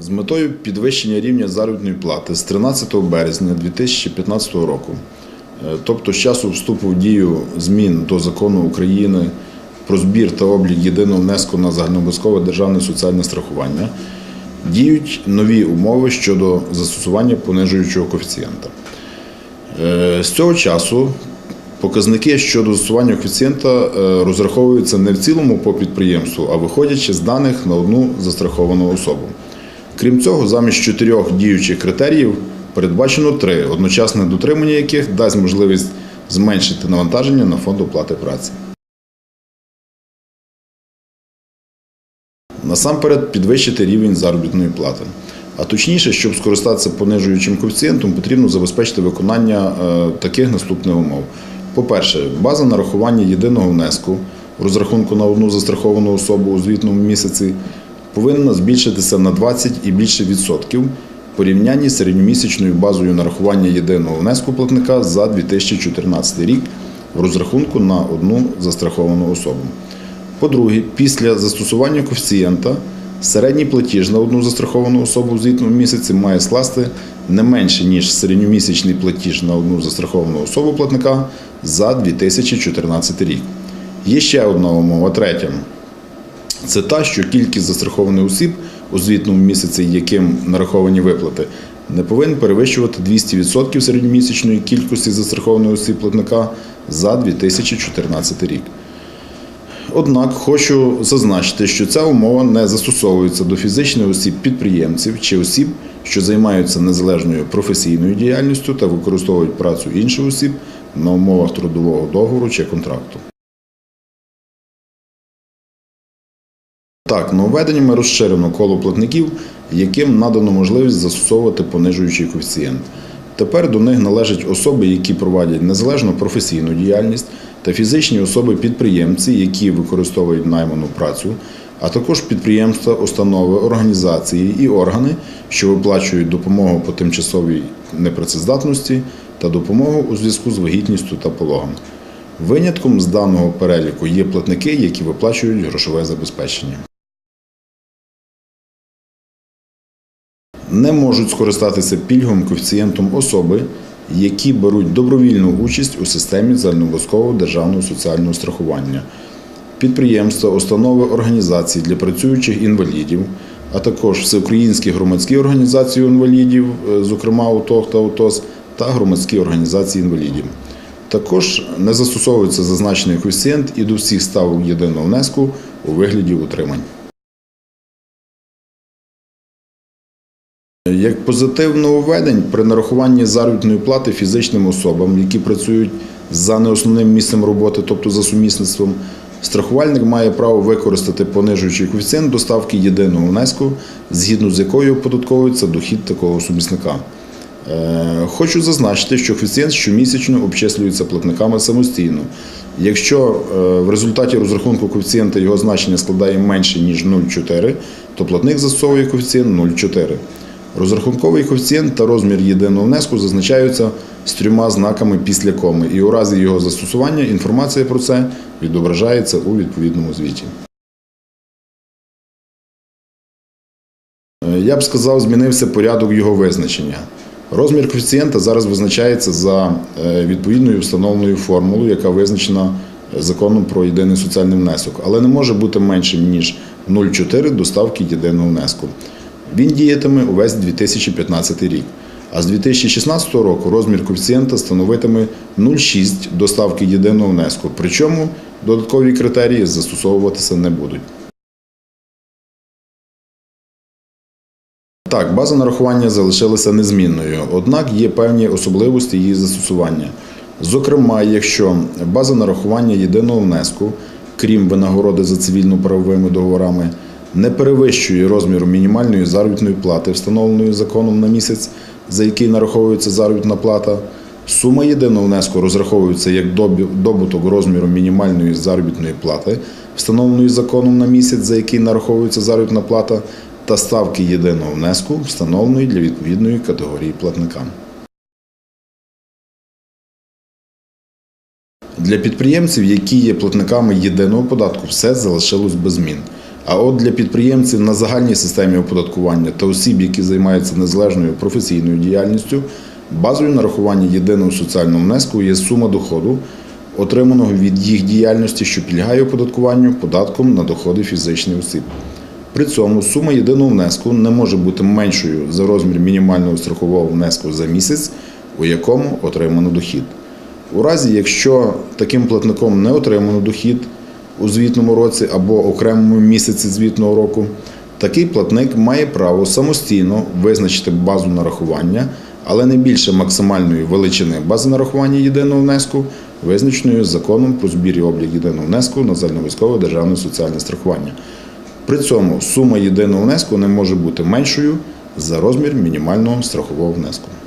З метою підвищення рівня заробітної плати з 13 березня 2015 року, е, тобто з часу вступу в дію змін до закону України про збір та облік єдиного внеску на загальнообов'язкове державне соціальне страхування, діють нові умови щодо застосування понижуючого коефіцієнта. Е, З цього часу показники щодо застосування коефіцієнта е, розраховуються не в цілому по підприємству, а виходячи з даних на одну застраховану особу. Крім цього, замість чотирьох діючих критеріїв передбачено три, одночасне дотримання яких дасть можливість зменшити навантаження на фонд оплати праці. Насамперед підвищити рівень заробітної плати. А точніше, щоб скористатися понижуючим коефіцієнтом, потрібно забезпечити виконання е, таких наступних умов. По-перше, база нарахування єдиного внеску розрахунку на одну застраховану особу у звітному місяці повинна збільшитися на 20 і більше відсотків порівнянні з середньомісячною базою нарахування єдиного внеску платника за 2014 рік в розрахунку на одну застраховану особу. По-друге, після застосування коефіцієнта середній платіж на одну застраховану особу в звітному місяці має скласти не менше, ніж середньомісячний платіж на одну застраховану особу платника за 2014 рік. Є ще одна умова, третя. Це та, що кількість застрахованих осіб у звітному місяці, яким нараховані виплати, не повинен перевищувати 200% середньомісячної кількості застрахованих осіб платника за 2014 рік. Однак хочу зазначити, що ця умова не застосовується до фізичних осіб підприємців чи осіб, що займаються незалежною професійною діяльністю та використовують працю інших осіб на умовах трудового договору чи контракту. Так, нововведеннями розширено коло платників, яким надано можливість застосовувати понижуючий коефіцієнт. Тепер до них належать особи, які проводять незалежну професійну діяльність, та фізичні особи-підприємці, які використовують найману працю, а також підприємства, установи, організації і органи, що виплачують допомогу по тимчасовій непрацездатності та допомогу у зв'язку з вагітністю та пологом. Винятком з даного переліку є платники, які виплачують грошове забезпечення. Не можуть скористатися пільговим коефіцієнтом особи, які беруть добровільну участь у системі загальнообов'язкового державного соціального страхування, підприємства, установи, організації для працюючих інвалідів, а також всеукраїнські громадські організації інвалідів, е, зокрема УТОГ та УТОС, та громадські організації інвалідів. Також не застосовується зазначений коефіцієнт і до всіх ставок єдиного внеску у вигляді утримань. Як позитив нововведень при нарахуванні заробітної плати фізичним особам, які працюють за неосновним місцем роботи, тобто за сумісництвом, страхувальник має право використати понижуючий коефіцієнт доставки єдиного внеску, згідно з якою оподатковується дохід такого сумісника. Е, Хочу зазначити, що коефіцієнт щомісячно обчислюється платниками самостійно. Якщо е, в результаті розрахунку коефіцієнта його значення складає менше ніж 0,4, то платник застосовує коефіцієнт 0,4. Розрахунковий коефіцієнт та розмір єдиного внеску зазначаються з трьома знаками після коми, і у разі його застосування інформація про це відображається у відповідному звіті. Е, Я б сказав, змінився порядок його визначення. Розмір коефіцієнта зараз визначається за е, відповідною встановленою формулою, яка визначена законом про єдиний соціальний внесок, але не може бути меншим ніж 0,4 доставки єдиного внеску. Він діятиме увесь 2015 рік. А з 2016 року розмір коефіцієнта становитиме 0,6 доставки єдиного внеску. Причому додаткові критерії застосовуватися не будуть. Так, база нарахування залишилася незмінною, однак є певні особливості її застосування. Зокрема, якщо база нарахування єдиного внеску, крім винагороди за цивільно-правовими договорами, не перевищує розміру мінімальної заробітної плати, встановленої законом на місяць, за який нараховується заробітна плата, сума єдиного внеску розраховується як добуток розміру мінімальної заробітної плати, встановленої законом на місяць, за який нараховується заробітна плата, та ставки єдиного внеску, встановленої для відповідної категорії платника. Для підприємців, які є платниками єдиного податку, все залишилось без змін. А от для підприємців на загальній системі оподаткування та осіб, які займаються незалежною професійною діяльністю, базою нарахування єдиного соціального внеску є сума доходу, отриманого від їх діяльності, що підлягає оподаткуванню податком на доходи фізичних осіб. При цьому сума єдиного внеску не може бути меншою за розмір мінімального страхового внеску за місяць, у якому отримано дохід. У разі, якщо таким платником не отримано дохід у звітному році або окремому місяці звітного року, такий платник має право самостійно визначити базу нарахування, але не більше максимальної величини бази нарахування єдиного внеску, визначеної законом про збір і облік єдиного внеску на загальновійськове державне соціальне страхування. При цьому сума єдиного внеску не може бути меншою за розмір мінімального страхового внеску.